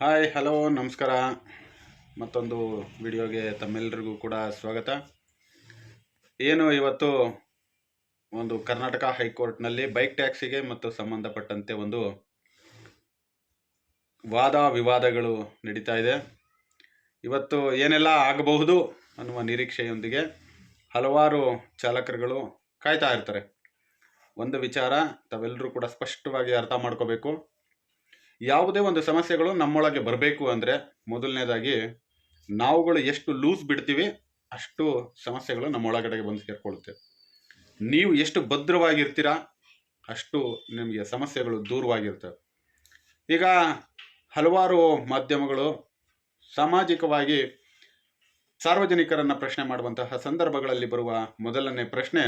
Hi, hello, ನಮಸ್ಕಾರ. ಮತ್ತೊಂದು ವಿಡಿಯೋಗೆ ತಮ್ಮೆಲ್ಲರಿಗೂ ಕೂಡ ಸ್ವಾಗತ. ಏನು, ಇವತ್ತು ಒಂದು ಕರ್ನಾಟಕ ಹೈಕೋರ್ಟ್ನಲ್ಲಿ ಬೈಕ್ ಟ್ಯಾಕ್ಸಿಗೆ ಮತ್ತು ಸಂಬಂಧಪಟ್ಟಂತೆ ಒಂದು ವಾದ, ವಿವಾದಗಳು ನಡೀತಾ ಇದೆ. ಇವತ್ತು ಏನೆಲ್ಲ ಆಗಬಹುದು ಅನ್ನುವ ನಿರೀಕ್ಷೆಯೊಂದಿಗೆ ಹಲವಾರು ಚಾಲಕರುಗಳು ಕಾಯ್ತಾ ಇರ್ತಾರೆ. ಒಂದು ವಿಚಾರ ತಾವೆಲ್ಲರೂ ಕೂಡ ಸ್ಪಷ್ಟವಾಗಿ ಅರ್ಥ ಮಾಡ್ಕೋಬೇಕು. ಯಾವುದೇ ಒಂದು ಸಮಸ್ಯೆಗಳು ನಮ್ಮೊಳಗೆ ಬರಬೇಕು ಅಂದರೆ ಮೊದಲನೇದಾಗಿ ನಾವುಗಳು ಎಷ್ಟು ಲೂಸ್ ಬಿಡ್ತೀವಿ ಅಷ್ಟು ಸಮಸ್ಯೆಗಳು ನಮ್ಮೊಳಗಡೆಗೆ ಬಂದು ಸೇರಿಕೊಳ್ಳುತ್ತೆ. ನೀವು ಎಷ್ಟು ಭದ್ರವಾಗಿರ್ತೀರಾ ಅಷ್ಟು ನಿಮಗೆ ಸಮಸ್ಯೆಗಳು ದೂರವಾಗಿರ್ತವೆ. ಈಗ ಹಲವಾರು ಮಾಧ್ಯಮಗಳು ಸಾಮಾಜಿಕವಾಗಿ ಸಾರ್ವಜನಿಕರನ್ನು ಪ್ರಶ್ನೆ ಮಾಡುವಂತಹ ಸಂದರ್ಭಗಳಲ್ಲಿ ಬರುವ ಮೊದಲನೇ ಪ್ರಶ್ನೆ,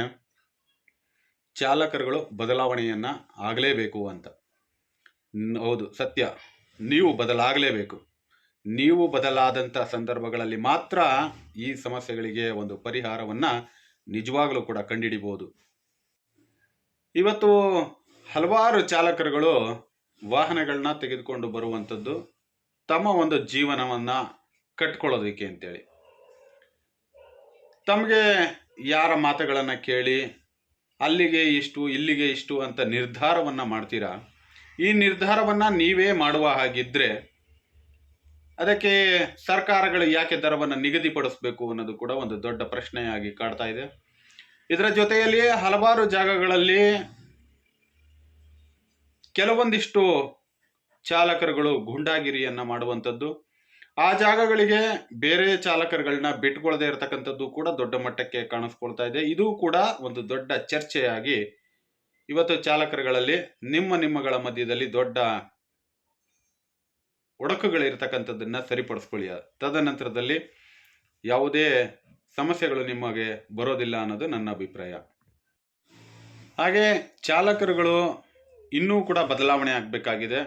ಚಾಲಕರುಗಳು ಬದಲಾವಣೆಯನ್ನು ಆಗಲೇಬೇಕು ಅಂತ. ಹೌದು, ಸತ್ಯ. ನೀವು ಬದಲಾಗಲೇಬೇಕು. ನೀವು ಬದಲಾದಂಥ ಸಂದರ್ಭಗಳಲ್ಲಿ ಮಾತ್ರ ಈ ಸಮಸ್ಯೆಗಳಿಗೆ ಒಂದು ಪರಿಹಾರವನ್ನು ನಿಜವಾಗಲೂ ಕೂಡ ಕಂಡುಹಿಡಿಬೋದು ಇವತ್ತು ಹಲವಾರು ಚಾಲಕರುಗಳು ವಾಹನಗಳನ್ನ ತೆಗೆದುಕೊಂಡು ಬರುವಂಥದ್ದು ತಮ್ಮ ಒಂದು ಜೀವನವನ್ನು ಕಟ್ಕೊಳ್ಳೋದಕ್ಕೆ ಅಂತೇಳಿ. ತಮಗೆ ಯಾರ ಮಾತುಗಳನ್ನು ಕೇಳಿ, ಅಲ್ಲಿಗೆ ಇಷ್ಟು, ಇಲ್ಲಿಗೆ ಇಷ್ಟು ಅಂತ ನಿರ್ಧಾರವನ್ನು ಮಾಡ್ತೀರಾ? ಈ ನಿರ್ಧಾರವನ್ನು ನೀವೇ ಮಾಡುವ ಹಾಗಿದ್ದರೆ ಅದಕ್ಕೆ ಸರ್ಕಾರಗಳು ಯಾಕೆ ದರವನ್ನು ನಿಗದಿಪಡಿಸಬೇಕು ಅನ್ನೋದು ಕೂಡ ಒಂದು ದೊಡ್ಡ ಪ್ರಶ್ನೆಯಾಗಿ ಕಾಡ್ತಾ ಇದೆ. ಇದರ ಜೊತೆಯಲ್ಲಿ ಹಲವಾರು ಜಾಗಗಳಲ್ಲಿ ಕೆಲವೊಂದಿಷ್ಟು ಚಾಲಕರುಗಳು ಗೂಂಡಾಗಿರಿಯನ್ನು ಮಾಡುವಂಥದ್ದು. ಆ ಜಾಗಗಳಿಗೆ ಬೇರೆ ಚಾಲಕರುಗಳನ್ನ ಬಿಟ್ಕೊಳ್ಳದೆ ಇರತಕ್ಕಂಥದ್ದು ಕೂಡ ದೊಡ್ಡ ಮಟ್ಟಕ್ಕೆ ಕಾಣಿಸ್ಕೊಳ್ತಾ ಇದೆ. ಇದು ಕೂಡ ಒಂದು ದೊಡ್ಡ ಚರ್ಚೆಯಾಗಿ ಇವತ್ತು ಚಾಲಕರುಗಳಲ್ಲಿ ನಿಮ್ಮ ನಿಮ್ಮಗಳ ಮಧ್ಯದಲ್ಲಿ ದೊಡ್ಡ ಒಡಕುಗಳಿರ್ತಕ್ಕಂಥದ್ದನ್ನು ಸರಿಪಡಿಸ್ಕೊಳ್ಳಿ ತದನಂತರದಲ್ಲಿ ಯಾವುದೇ ಸಮಸ್ಯೆಗಳು ನಿಮಗೆ ಬರೋದಿಲ್ಲ ಅನ್ನೋದು ನನ್ನ ಅಭಿಪ್ರಾಯ. ಹಾಗೆ ಚಾಲಕರುಗಳು ಇನ್ನೂ ಕೂಡ ಬದಲಾವಣೆ ಆಗಬೇಕಾಗಿದೆ.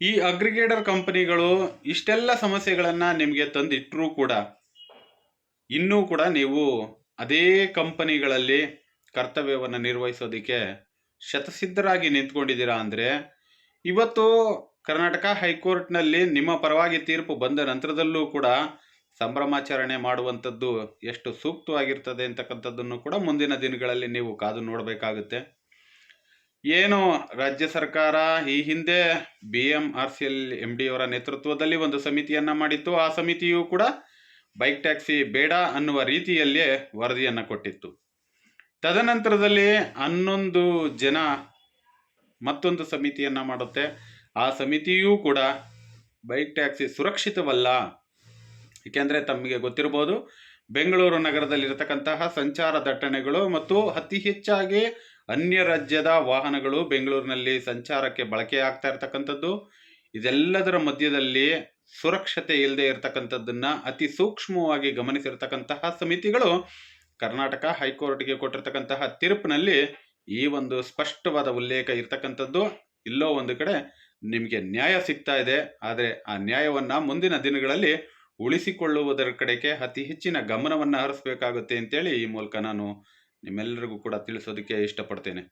ಈ ಅಗ್ರಿಗೇಟರ್ ಕಂಪನಿಗಳು ಇಷ್ಟೆಲ್ಲ ಸಮಸ್ಯೆಗಳನ್ನು ನಿಮಗೆ ತಂದಿಟ್ಟರೂ ಕೂಡ ಇನ್ನೂ ಕೂಡ ನೀವು ಅದೇ ಕಂಪನಿಗಳಲ್ಲಿ ಕರ್ತವ್ಯವನ್ನು ನಿರ್ವಹಿಸೋದಕ್ಕೆ ಶತಸಿದ್ಧರಾಗಿ ನಿಂತ್ಕೊಂಡಿದ್ದೀರಾ ಅಂದರೆ, ಇವತ್ತು ಕರ್ನಾಟಕ ಹೈಕೋರ್ಟ್ನಲ್ಲಿ ನಿಮ್ಮ ಪರವಾಗಿ ತೀರ್ಪು ಬಂದ ನಂತರದಲ್ಲೂ ಕೂಡ ಸಂಭ್ರಮಾಚರಣೆ ಮಾಡುವಂಥದ್ದು ಎಷ್ಟು ಸೂಕ್ತವಾಗಿರ್ತದೆ ಅಂತಕ್ಕಂಥದ್ದನ್ನು ಕೂಡ ಮುಂದಿನ ದಿನಗಳಲ್ಲಿ ನೀವು ಕಾದು ನೋಡಬೇಕಾಗುತ್ತೆ. ಏನು ರಾಜ್ಯ ಸರ್ಕಾರ ಈ ಹಿಂದೆ B M R C L M D ಅವರ ನೇತೃತ್ವದಲ್ಲಿ ಒಂದು ಸಮಿತಿಯನ್ನು ಮಾಡಿತ್ತು, ಆ ಸಮಿತಿಯು ಕೂಡ ಬೈಕ್ ಟ್ಯಾಕ್ಸಿ ಬೇಡ ಅನ್ನುವ ರೀತಿಯಲ್ಲೇ ವರದಿಯನ್ನು ಕೊಟ್ಟಿತ್ತು. ತದನಂತರದಲ್ಲಿ ಹನ್ನೊಂದು ಜನ ಮತ್ತೊಂದು ಸಮಿತಿಯನ್ನು ಮಾಡುತ್ತೆ. ಆ ಸಮಿತಿಯೂ ಕೂಡ ಬೈಕ್ ಟ್ಯಾಕ್ಸಿ ಸುರಕ್ಷಿತವಲ್ಲ. ಏಕೆಂದರೆ ತಮಗೆ ಗೊತ್ತಿರ್ಬೋದು, ಬೆಂಗಳೂರು ನಗರದಲ್ಲಿರತಕ್ಕಂತಹ ಸಂಚಾರ ದಟ್ಟಣೆಗಳು ಮತ್ತು ಅತಿ ಹೆಚ್ಚಾಗಿ ಅನ್ಯ ರಾಜ್ಯದ ವಾಹನಗಳು ಬೆಂಗಳೂರಿನಲ್ಲಿ ಸಂಚಾರಕ್ಕೆ ಬಳಕೆ ಆಗ್ತಾ ಇರತಕ್ಕಂಥದ್ದು. ಇದೆಲ್ಲದರ ಮಧ್ಯದಲ್ಲಿ ಸುರಕ್ಷತೆ ಇಲ್ಲದೆ ಇರತಕ್ಕಂಥದ್ದನ್ನು ಅತಿ ಸೂಕ್ಷ್ಮವಾಗಿ ಗಮನಿಸಿರ್ತಕ್ಕಂತಹ ಸಮಿತಿಗಳು ಕರ್ನಾಟಕ ಹೈಕೋರ್ಟ್ಗೆ ಕೊಟ್ಟಿರ್ತಕ್ಕಂತಹ ತೀರ್ಪಿನಲ್ಲಿ ಈ ಒಂದು ಸ್ಪಷ್ಟವಾದ ಉಲ್ಲೇಖ ಇರ್ತಕ್ಕಂಥದ್ದು. ಇಲ್ಲೋ ಒಂದು ಕಡೆ ನಿಮಗೆ ನ್ಯಾಯ ಸಿಗ್ತಾ ಇದೆ. ಆದರೆ ಆ ನ್ಯಾಯವನ್ನು ಮುಂದಿನ ದಿನಗಳಲ್ಲಿ ಉಳಿಸಿಕೊಳ್ಳುವುದರ ಕಡೆಗೆ ಅತಿ ಹೆಚ್ಚಿನ ಗಮನವನ್ನು ಹರಿಸಬೇಕಾಗುತ್ತೆ ಅಂತೇಳಿ ಈ ಮೂಲಕ ನಾನು ನಿಮ್ಮೆಲ್ಲರಿಗೂ ಕೂಡ ತಿಳಿಸೋದಕ್ಕೆ ಇಷ್ಟಪಡ್ತೇನೆ.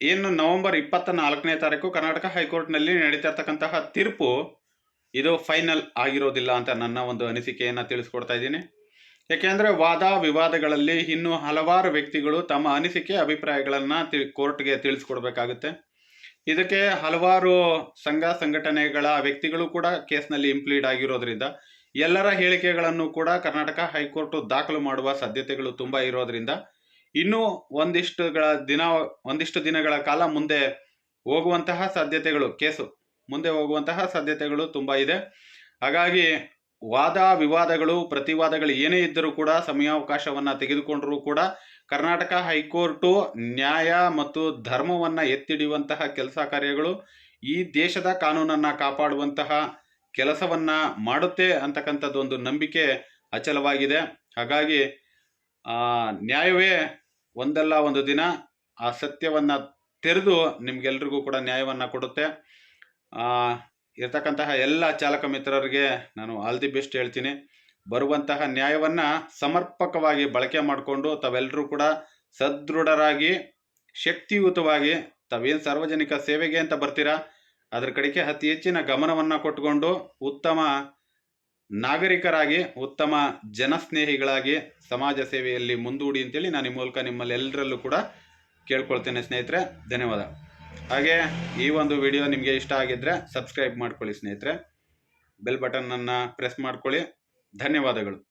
ಏನು ನವೆಂಬರ್ ಇಪ್ಪತ್ತ ನಾಲ್ಕನೇ ತಾರೀಕು ಕರ್ನಾಟಕ ಹೈಕೋರ್ಟ್ನಲ್ಲಿ ನಡೀತಾ ಇರ್ತಕ್ಕಂತಹ ತೀರ್ಪು ಇದು ಫೈನಲ್ ಆಗಿರೋದಿಲ್ಲ ಅಂತ ನನ್ನ ಒಂದು ಅನಿಸಿಕೆಯನ್ನು ತಿಳಿಸ್ಕೊಡ್ತಾ ಇದ್ದೀನಿ. ಯಾಕೆಂದರೆ ವಾದ ವಿವಾದಗಳಲ್ಲಿ ಇನ್ನೂ ಹಲವಾರು ವ್ಯಕ್ತಿಗಳು ತಮ್ಮ ಅನಿಸಿಕೆ, ಅಭಿಪ್ರಾಯಗಳನ್ನು ತಿ ಕೋರ್ಟ್ಗೆ ತಿಳಿಸ್ಕೊಡ್ಬೇಕಾಗುತ್ತೆ. ಇದಕ್ಕೆ ಹಲವಾರು ಸಂಘ ಸಂಘಟನೆಗಳ ವ್ಯಕ್ತಿಗಳು ಕೂಡ ಕೇಸ್ನಲ್ಲಿ ಇಂಪ್ಲೀಡ್ ಆಗಿರೋದ್ರಿಂದ, ಎಲ್ಲರ ಹೇಳಿಕೆಗಳನ್ನು ಕೂಡ ಕರ್ನಾಟಕ ಹೈಕೋರ್ಟ್ ದಾಖಲು ಮಾಡುವ ಸಾಧ್ಯತೆಗಳು ತುಂಬ ಇರೋದ್ರಿಂದ, ಇನ್ನೂ ಒಂದಿಷ್ಟುಗಳ ದಿನ, ಒಂದಿಷ್ಟು ದಿನಗಳ ಕಾಲ ಮುಂದೆ ಹೋಗುವಂತಹ ಸಾಧ್ಯತೆಗಳು, ಕೇಸು ಮುಂದೆ ಹೋಗುವಂತಹ ಸಾಧ್ಯತೆಗಳು ತುಂಬ ಇದೆ. ಹಾಗಾಗಿ ವಾದ ವಿವಾದಗಳು ಪ್ರತಿವಾದಗಳು ಏನೇ ಇದ್ದರೂ ಕೂಡ ಸಮಯಾವಕಾಶವನ್ನು ತೆಗೆದುಕೊಂಡರೂ ಕೂಡ ಕರ್ನಾಟಕ ಹೈಕೋರ್ಟು ನ್ಯಾಯ ಮತ್ತು ಧರ್ಮವನ್ನು ಎತ್ತಿಡಿಯುವಂತಹ ಕೆಲಸ ಕಾರ್ಯಗಳು ಈ ದೇಶದ ಕಾನೂನನ್ನು ಕಾಪಾಡುವಂತಹ ಕೆಲಸವನ್ನು ಮಾಡುತ್ತೆ ಅಂತಕ್ಕಂಥದ್ದು ಒಂದು ನಂಬಿಕೆ ಅಚಲವಾಗಿದೆ. ಹಾಗಾಗಿ ನ್ಯಾಯವೇ ಒಂದಲ್ಲ ಒಂದು ದಿನ ಆ ಸತ್ಯವನ್ನು ತೆರೆದು ನಿಮ್ಗೆಲ್ರಿಗೂ ಕೂಡ ನ್ಯಾಯವನ್ನು ಕೊಡುತ್ತೆ. ಇರ್ತಕ್ಕಂತಹ ಎಲ್ಲ ಚಾಲಕ ಮಿತ್ರರಿಗೆ ನಾನು ಆಲ್ ದಿ ಬೆಸ್ಟ್ ಹೇಳ್ತೀನಿ. ಬರುವಂತಹ ನ್ಯಾಯವನ್ನು ಸಮರ್ಪಕವಾಗಿ ಬಳಕೆ ಮಾಡಿಕೊಂಡು ತಾವೆಲ್ಲರೂ ಕೂಡ ಸದೃಢರಾಗಿ, ಶಕ್ತಿಯುತವಾಗಿ, ತಾವೇನು ಸಾರ್ವಜನಿಕ ಸೇವೆಗೆ ಅಂತ ಬರ್ತೀರಾ? ಅದರ ಕಡೆಗೆ ಅತಿ ಹೆಚ್ಚಿನ ಗಮನವನ್ನು ಕೊಟ್ಟುಕೊಂಡು ಉತ್ತಮ ನಾಗರಿಕರಾಗಿ, ಉತ್ತಮ ಜನಸ್ನೇಹಿಗಳಾಗಿ ಸಮಾಜ ಸೇವೆಯಲ್ಲಿ ಮುಂದೂಡಿ ಅಂತೇಳಿ ನಾನು ಈ ಮೂಲಕ ನಿಮ್ಮಲ್ಲಿ ಎಲ್ಲರಲ್ಲೂ ಕೂಡ ಕೇಳ್ಕೊಳ್ತೇನೆ ಸ್ನೇಹಿತರೆ. ಧನ್ಯವಾದ. ಹಾಗೆ ಈ ಒಂದು ವಿಡಿಯೋ ನಿಮಗೆ ಇಷ್ಟ ಆಗಿದ್ದರೆ ಸಬ್ಸ್ಕ್ರೈಬ್ ಮಾಡ್ಕೊಳ್ಳಿ ಸ್ನೇಹಿತರೆ. ಬೆಲ್ ಬಟನನ್ನು ಪ್ರೆಸ್ ಮಾಡ್ಕೊಳ್ಳಿ. ಧನ್ಯವಾದಗಳು.